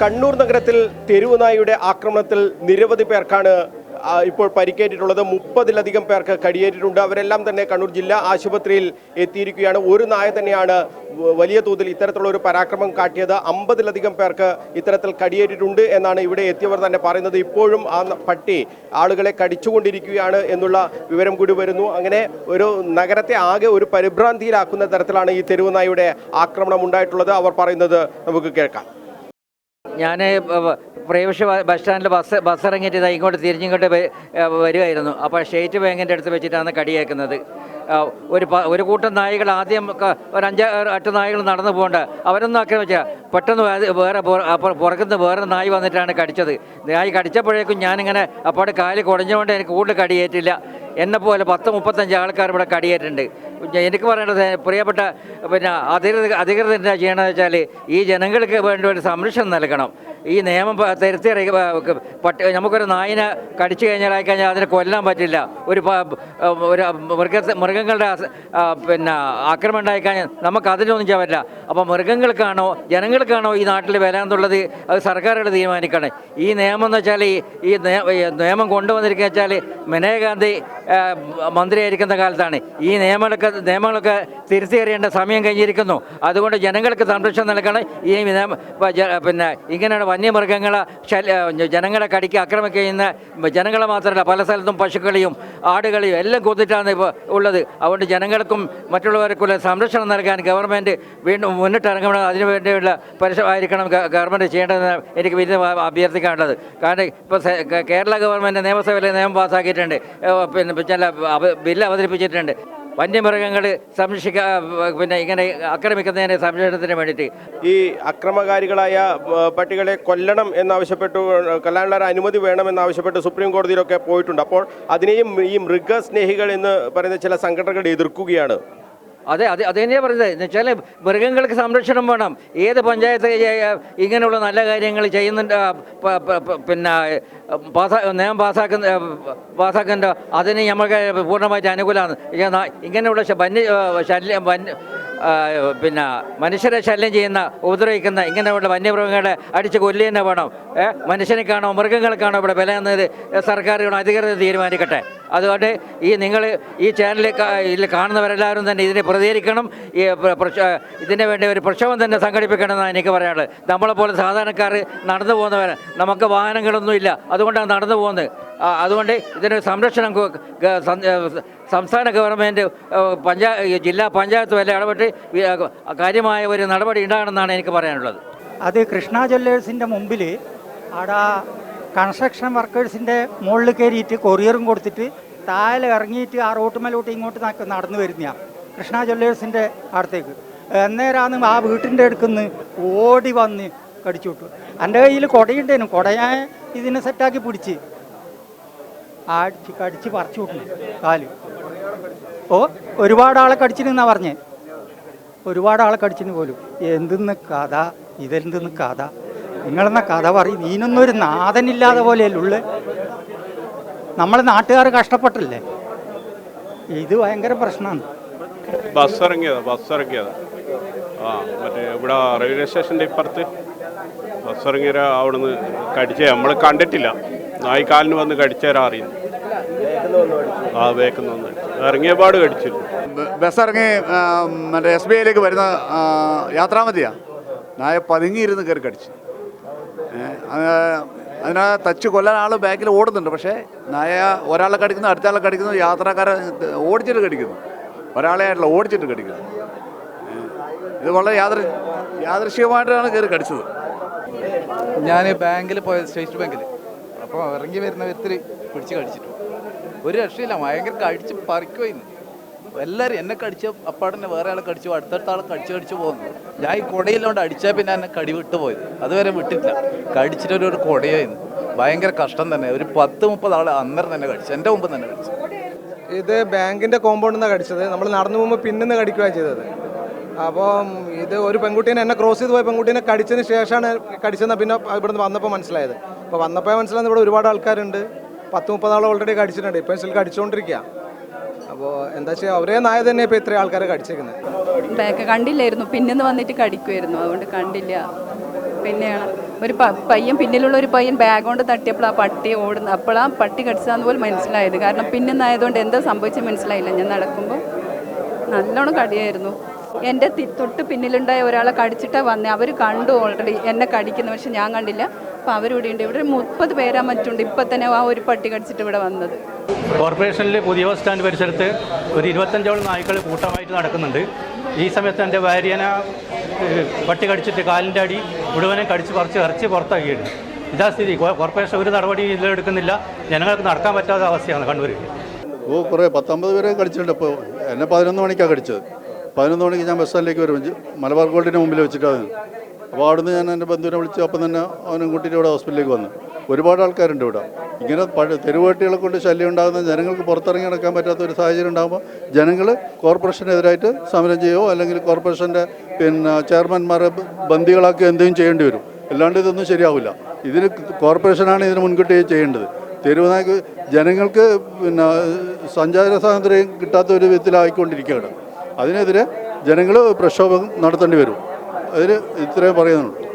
കണ്ണൂർ നഗരത്തിൽ തെരുവുനായുടെ ആക്രമണത്തിൽ നിരവധി പേർക്കാണ് ഇപ്പോൾ പരിക്കേറ്റിട്ടുള്ളത്. മുപ്പതിലധികം പേർക്ക് കടിയേറ്റിട്ടുണ്ട്. അവരെല്ലാം തന്നെ കണ്ണൂർ ജില്ലാ ആശുപത്രിയിൽ എത്തിയിരിക്കുകയാണ്. ഒരു നായ തന്നെയാണ് വലിയ തോതിൽ ഇത്തരത്തിലുള്ള ഒരു പരാക്രമം കാട്ടിയത്. അമ്പതിലധികം പേർക്ക് ഇത്തരത്തിൽ കടിയേറ്റിട്ടുണ്ട് എന്നാണ് ഇവിടെ എത്തിയവർ തന്നെ പറയുന്നത്. ഇപ്പോഴും ആ പട്ടി ആളുകളെ കടിച്ചുകൊണ്ടിരിക്കുകയാണ് എന്നുള്ള വിവരം കൂടി വരുന്നു. അങ്ങനെ ഒരു നഗരത്തെ ആകെ ഒരു പരിഭ്രാന്തിയിലാക്കുന്ന തരത്തിലാണ് ഈ തെരുവുനായുടെ ആക്രമണം ഉണ്ടായിട്ടുള്ളത്. അവർ പറയുന്നത് നമുക്ക് കേൾക്കാം. ഞാൻ പ്രേവിഷ ബസ് സ്റ്റാൻഡിൽ ബസ് ബസ് ഇറങ്ങിയിട്ട് ഇതാ ഇങ്ങോട്ട് തിരിഞ്ഞിങ്ങോട്ട് വരുമായിരുന്നു അപ്പോൾ സ്റ്റേറ്റ് ബാങ്കിന്റെ അടുത്ത് വെച്ചിട്ടാണ് കടിയേക്കുന്നത്. ഒരു ഒരു കൂട്ടം നായകൾ ആദ്യം ഒരു അഞ്ച് എട്ട് നായകൾ നടന്നു പോകേണ്ട. അവരൊന്നും ആക്രമിച്ച പെട്ടെന്ന് വേറെ പുറത്തുനിന്ന് വേറെ നായി വന്നിട്ടാണ് കടിച്ചത്. നായി കടിച്ചപ്പോഴേക്കും ഞാനിങ്ങനെ അപ്പോൾ കാൽ കുടഞ്ഞുകൊണ്ട് എനിക്ക് കൂടുതൽ കടിയേറ്റില്ല. എന്നെ പോലെ പത്ത് മുപ്പത്തഞ്ച് ആൾക്കാർ ഇവിടെ കടിയേറ്റുണ്ട്. എനിക്ക് പറയേണ്ടത് പ്രിയപ്പെട്ട പിന്നെ അധികൃത അധികൃതർ എന്താ ചെയ്യണമെന്ന് വെച്ചാൽ ഈ ജനങ്ങൾക്ക് വേണ്ടി ഒരു സംരക്ഷണം നൽകണം. ഈ നിയമം തിരുത്തി പട്ടി നമുക്കൊരു നായിനെ കടിച്ചു കഴിഞ്ഞാൽ ആയിക്കഴിഞ്ഞാൽ അതിനെ കൊല്ലാൻ പറ്റില്ല. ഒരു ഒരു മൃഗത്തെ മൃഗങ്ങളുടെ പിന്നെ ആക്രമണം ഉണ്ടായിക്കഴിഞ്ഞാൽ നമുക്ക് അതിനൊന്നും ചെയ്യാൻ പറ്റില്ല. അപ്പോൾ മൃഗങ്ങൾക്കാണോ ജനങ്ങൾക്കാണോ ഈ നാട്ടിൽ വരാന്നുള്ളത് അത് സർക്കാരുകൾ തീരുമാനിക്കണം. ഈ നിയമം എന്ന് വെച്ചാൽ ഈ നിയമം കൊണ്ടുവന്നിരിക്കുക വെച്ചാൽ മനേകാന്തി മന്ത്രിയായിരിക്കുന്ന കാലത്താണ്. ഈ നിയമങ്ങളൊക്കെ നിയമങ്ങളൊക്കെ തിരുത്തിയറിയേണ്ട സമയം കഴിഞ്ഞിരിക്കുന്നു. അതുകൊണ്ട് ജനങ്ങൾക്ക് സംരക്ഷണം നൽകണം. ഈ നിയമ പിന്നെ ഇങ്ങനെയുള്ള വന്യമൃഗങ്ങളെ ജനങ്ങളെ കടിക്ക് ആക്രമിക്കുന്ന ജനങ്ങളെ മാത്രമല്ല പല സ്ഥലത്തും പശുക്കളെയും ആടുകളെയും എല്ലാം കൊന്നിട്ടാണ് ഇപ്പോൾ ഉള്ളത്. അതുകൊണ്ട് ജനങ്ങൾക്കും മറ്റുള്ളവർക്കുള്ള സംരക്ഷണം നൽകാൻ ഗവൺമെന്റ് വീണ്ടും മുന്നിട്ടിറങ്ങണം. അതിനു വേണ്ടിയുള്ള പരിശ്രമമായിരിക്കണം ഗവൺമെന്റ് ചെയ്യേണ്ടതെന്ന് എനിക്ക് വലിയ അഭ്യർത്ഥിക്കാനുള്ളത്. കാരണം ഇപ്പോൾ കേരള ഗവൺമെന്റ് നിയമസഭയിലെ നിയമം പാസ്സാക്കിയിട്ടുണ്ട്. പിന്നെ ചില ബില്ല് അവതരിപ്പിച്ചിട്ടുണ്ട്. വന്യമൃഗങ്ങൾ സംരക്ഷിക്ക പിന്നെ ഇങ്ങനെ ആക്രമിക്കുന്നതിന് സംരക്ഷണത്തിന് വേണ്ടിയിട്ട്. ഈ അക്രമകാരികളായ പട്ടികളെ കൊല്ലണം എന്നാവശ്യപ്പെട്ടു കൊല്ലാനുള്ള അനുമതി വേണമെന്നാവശ്യപ്പെട്ട് സുപ്രീം കോടതിയിലൊക്കെ പോയിട്ടുണ്ട്. അപ്പോൾ അതിനെയും ഈ മൃഗസ്നേഹികൾ എന്ന് പറയുന്ന ചില സംഘടനകൾ എതിർക്കുകയാണ്. അതെ അതെ അത് തന്നെയാണ് പറയുന്നത്. എന്ന് വെച്ചാൽ മൃഗങ്ങൾക്ക് സംരക്ഷണം വേണം. ഏത് പഞ്ചായത്ത് ഇങ്ങനെയുള്ള നല്ല കാര്യങ്ങൾ ചെയ്യുന്നുണ്ട് പിന്നെ പാസാ നിയമം പാസ്സാക്കുന്ന പാസ്സാക്കേണ്ട അതിന് നമ്മൾക്ക് പൂർണമായിട്ട് അനുകൂലമാണ്. ഇങ്ങനെയുള്ള വന്യ ശല്യം വന്യ പിന്നെ മനുഷ്യരെ ശല്യം ചെയ്യുന്ന ഉപദ്രവിക്കുന്ന ഇങ്ങനെയുള്ള വന്യമൃഗങ്ങളെ അടിച്ച് കൊല്ലുക വേണം. മനുഷ്യനെ കാണോ മൃഗങ്ങൾക്കാണോ ഇവിടെ വില എന്നത് സർക്കാരുകൾ അധികൃതർ തീരുമാനിക്കട്ടെ. അതുകൊണ്ട് ഈ നിങ്ങൾ ഈ ചാനലിൽ ഇതിൽ കാണുന്നവരെല്ലാവരും തന്നെ ഇതിനെ പ്രതികരിക്കണം. ഈ ഇതിന് വേണ്ടി ഒരു പ്രക്ഷോഭം തന്നെ സംഘടിപ്പിക്കണമെന്നാണ് എനിക്ക് പറയാനുള്ളത്. നമ്മളെപ്പോലെ സാധാരണക്കാർ നടന്നു പോകുന്നവർ നമുക്ക് വാഹനങ്ങളൊന്നുമില്ല അതുകൊണ്ടാണ് നടന്നു പോകുന്നത്. അതുകൊണ്ട് ഇതിനൊരു സംരക്ഷണം സംസ്ഥാന ഗവൺമെന്റ് പഞ്ചായത്ത് ജില്ലാ പഞ്ചായത്ത് വരെ ഇടപെട്ട് കാര്യമായ ഒരു നടപടി ഉണ്ടാകണമെന്നാണ് എനിക്ക് പറയാനുള്ളത്. അത് കൃഷ്ണ ജ്വല്ലേഴ്സിന്റെ മുമ്പിൽ അവിടെ കൺസ്ട്രക്ഷൻ വർക്കേഴ്സിന്റെ മുകളിൽ കയറിയിട്ട് കൊറിയറും കൊടുത്തിട്ട് താഴെ ഇറങ്ങിയിട്ട് ആ റോട്ടുമലോട്ട് ഇങ്ങോട്ട് നടന്നു വരുന്നതാണ് കൃഷ്ണ ജ്വല്ലേഴ്സിന്റെ അടുത്തേക്ക്. അന്നേരമാണ് ആ വീട്ടിന്റെ അടുക്കുന്ന് ഓടി വന്ന് കടിച്ചു വിട്ടു. എന്റെ കയ്യിൽ കുടയുണ്ടേനു. കുട ഞാൻ ഇതിനെ സെറ്റാക്കി പിടിച്ച്. അടിച്ച് കടിച്ച് പറിച്ചു വിട്ടു. കാൽ. ഓ ഒരുപാട് ആളെ കടിച്ചിരുന്നാ പറഞ്ഞേ? ഒരുപാട് ആളെ കടിച്ചിന് പോലും. എന്തെന്ന് കഥ? ഇതെന്തെന്ന് കഥ? നിങ്ങളെന്ന കഥ പറയും നീനൊന്നും ഒരു നാഥനില്ലാതെ പോലെയല്ലേ ഉള്ളു. നമ്മളെ നാട്ടുകാർ കഷ്ടപ്പെട്ടല്ലേ? ഇത് ഭയങ്കര പ്രശ്നമാണ് ബസ് ഇറങ്ങിയതാ ബസ് ഇറങ്ങിയതാ. ആ മറ്റേ ഇവിടെ റെയിൽവേ സ്റ്റേഷന്റെ ഇപ്പുറത്ത് ബസ് ഇറങ്ങിയ അവിടുന്ന് കടിച്ച നമ്മൾ കണ്ടിട്ടില്ല. നായിക്കാലിന് വന്ന് കടിച്ചേരാ അറിയുന്നു ആ വേക്കുന്ന വന്ന് ഇറങ്ങിയപാട് പാട് ബ- ബസ് ഇറങ്ങി മറ്റേ എസ് ബി ഐയിലേക്ക് വരുന്ന യാത്രാമതിയാ? നായ പതുങ്ങിയിരുന്ന് കയറി കടിച്ചു. അതിനെ തച്ച് കൊല്ലാൻ ആൾ ബാക്കിൽ ഓടുന്നുണ്ട്. പക്ഷേ നായ ഒരാളെ കടിക്കുന്നു അടുത്ത ആളെ കടിക്കുന്നു യാത്രക്കാരെ ഓടിച്ചിട്ട് കടിക്കുന്നു. ഒരാളെ ആയിട്ടില്ല ഓടിച്ചിട്ട് കടിക്കുന്നു. ഇത് വളരെ യാദൃ യാദൃശികമായിട്ടാണ് കയറി കടിച്ചത്. ഞാൻ ബാങ്കിൽ പോയത് സ്റ്റേറ്റ് ബാങ്കിൽ. അപ്പോൾ ഇറങ്ങി വരുന്ന വിധത്തിൽ പിടിച്ച് കടിച്ചിട്ടു ഒരു രക്ഷയില്ല ഭയങ്കര കടിച്ച് പറിക്കുമായിരുന്നു എല്ലാവരും എന്നെ കടിച്ച അപ്പാടന്നെ വേറെ ആളെ കടിച്ചു അടുത്തടുത്ത ആളെ കടിച്ച് കടിച്ച് പോകുന്നു. ഞാൻ ഈ കുടയിലോണ്ട് അടിച്ചാൽ പിന്നെ എന്നെ കടി വിട്ടു പോയത്. അതുവരെ വിട്ടില്ല കടിച്ചിട്ട് ഒരു കുടയായിരുന്നു. ഭയങ്കര കഷ്ടം തന്നെ. ഒരു പത്ത് മുപ്പത് ആളെ അന്നേരം തന്നെ കടിച്ചു. എന്റെ മുമ്പ് തന്നെ കടിച്ചു. ഇത് ബാങ്കിന്റെ കോമ്പൗണ്ടിൽ നിന്നാണ് കടിച്ചത്. നമ്മൾ നടന്നു പോകുമ്പോൾ പിന്നിന്ന് കടിക്കുകയാണ് ചെയ്തത്. അപ്പം ഇത് ഒരു പെൺകുട്ടീനെ എന്നെ ക്രോസ് ചെയ്ത് പോയ പെൺകുട്ടീനെ കടിച്ചതിന് ശേഷമാണ് കടിച്ചതെന്ന് പിന്നെ ഇവിടുന്ന് വന്നപ്പോൾ മനസ്സിലായത്. അപ്പോൾ വന്നപ്പോൾ മനസ്സിലായത് ഇവിടെ ഒരുപാട് ആൾക്കാരുണ്ട്. പത്ത് മുപ്പതാളെ ഓൾറെഡി കടിച്ചിട്ടുണ്ട്. ഇപ്പം സ്റ്റിൽ കടിച്ചുകൊണ്ടിരിക്കുക അപ്പോൾ എന്താ വെച്ചാൽ ഒരേ നായ തന്നെ ഇപ്പോൾ ഇത്രയും ആൾക്കാരെ കടിച്ചേക്കുന്നത്. കണ്ടില്ലായിരുന്നു പിന്നെ വന്നിട്ട് കടിക്കുമായിരുന്നു അതുകൊണ്ട് കണ്ടില്ല. പിന്നെയാണ് ഒരു പയ്യൻ പിന്നിലുള്ള ഒരു പയ്യൻ ബാഗ് കൊണ്ട് തട്ടിയപ്പോൾ ആ പട്ടി ഓടുന്ന അപ്പോൾ ആ പട്ടി കടിച്ചതാന്ന് പോലും മനസ്സിലായത്. കാരണം പിന്നുന്നായതുകൊണ്ട് എന്താ സംഭവിച്ചത് മനസ്സിലായില്ല. ഞാൻ നടക്കുമ്പോൾ നല്ലോണം കടിയായിരുന്നു. എന്റെ തൊട്ട് പിന്നിലുണ്ടായ ഒരാളെ കടിച്ചിട്ടാണ് വന്നത് അവർ കണ്ടു ഓൾറെഡി എന്നെ കടിക്കുന്നു പക്ഷെ ഞാൻ കണ്ടില്ല. അപ്പോൾ അവരിവിടെ ഉണ്ട് ഇവിടെ മുപ്പത് പേരാ മറ്റുണ്ട്. ഇപ്പം തന്നെ ആ ഒരു പട്ടി കടിച്ചിട്ട് ഇവിടെ വന്നത്. കോർപ്പറേഷനിൽ പുതിയ ബസ് സ്റ്റാൻഡ് പരിസരത്ത് ഒരു ഇരുപത്തഞ്ചോളം നായ്ക്കൾ കൂട്ടമായിട്ട് നടക്കുന്നുണ്ട്. ഈ സമയത്ത് എന്റെ ഭാര്യന പട്ടി കടിച്ചിട്ട് കാലിന്റെ അടി മുഴുവനെ കടിച്ച് കുറച്ച് ഇറച്ചി പുറത്താക്കിയിട്ടുണ്ട്. ഇതാ സ്ഥിതി. കോർപ്പറേഷൻ ഒരു നടപടി ഇതിലെടുക്കുന്നില്ല ജനങ്ങൾക്ക് നടക്കാൻ പറ്റാത്ത അവസ്ഥയാണ് കണ്ണൂരിൽ. ഓ കുറേ പത്തൊമ്പത് പേരെ കടിച്ചിട്ടുണ്ട്. ഇപ്പോൾ എന്നെ പതിനൊന്ന് മണിക്കാണ് കടിച്ചത്. പതിനൊന്ന് മണിക്ക് ഞാൻ ബസ് സ്റ്റാൻഡിലേക്ക് വരും. മലബാർ ഗോൾഡിന്റെ മുമ്പിൽ വെച്ചിട്ടാണ്. അപ്പോൾ അവിടുന്ന് ഞാൻ എന്റെ ബന്ധുവിനെ വിളിച്ച് അപ്പം തന്നെ അവനും കൂട്ടിയിട്ട് ഇവിടെ ഹോസ്പിറ്റലിലേക്ക് വന്നു. ഒരുപാട് ആൾക്കാരുണ്ട് ഇവിടെ. ഇങ്ങനെ പഴയ തെരുവേട്ടികളെ കൊണ്ട് ശല്യം ഉണ്ടാകുന്ന ജനങ്ങൾക്ക് പുറത്തിറങ്ങി നടക്കാൻ പറ്റാത്ത ഒരു സാഹചര്യം ഉണ്ടാകുമ്പോൾ ജനങ്ങൾ കോർപ്പറേഷനെതിരായിട്ട് സമരം ചെയ്യുമോ അല്ലെങ്കിൽ കോർപ്പറേഷന്റെ പിന്നെ ചെയർമാൻമാരെ ബന്ദികളാക്കി എന്തെങ്കിലും ചെയ്യേണ്ടി വരും. അല്ലാണ്ട് ഇതൊന്നും ശരിയാവില്ല. ഇതിന് കോർപ്പറേഷനാണ് ഇതിന് മുൻകൂട്ടി ചെയ്യേണ്ടത്. തെരുവുനായ്ക്ക് ജനങ്ങൾക്ക് പിന്നെ സഞ്ചാര സ്വാതന്ത്ര്യം കിട്ടാത്ത ഒരു വിധത്തിലായിക്കൊണ്ടിരിക്കുകയാണ്. അതിനെതിരെ ജനങ്ങൾ പ്രക്ഷോഭം നടത്തേണ്ടി വരും. അതിൽ ഇത്രയും പറയുന്നുള്ളൂ.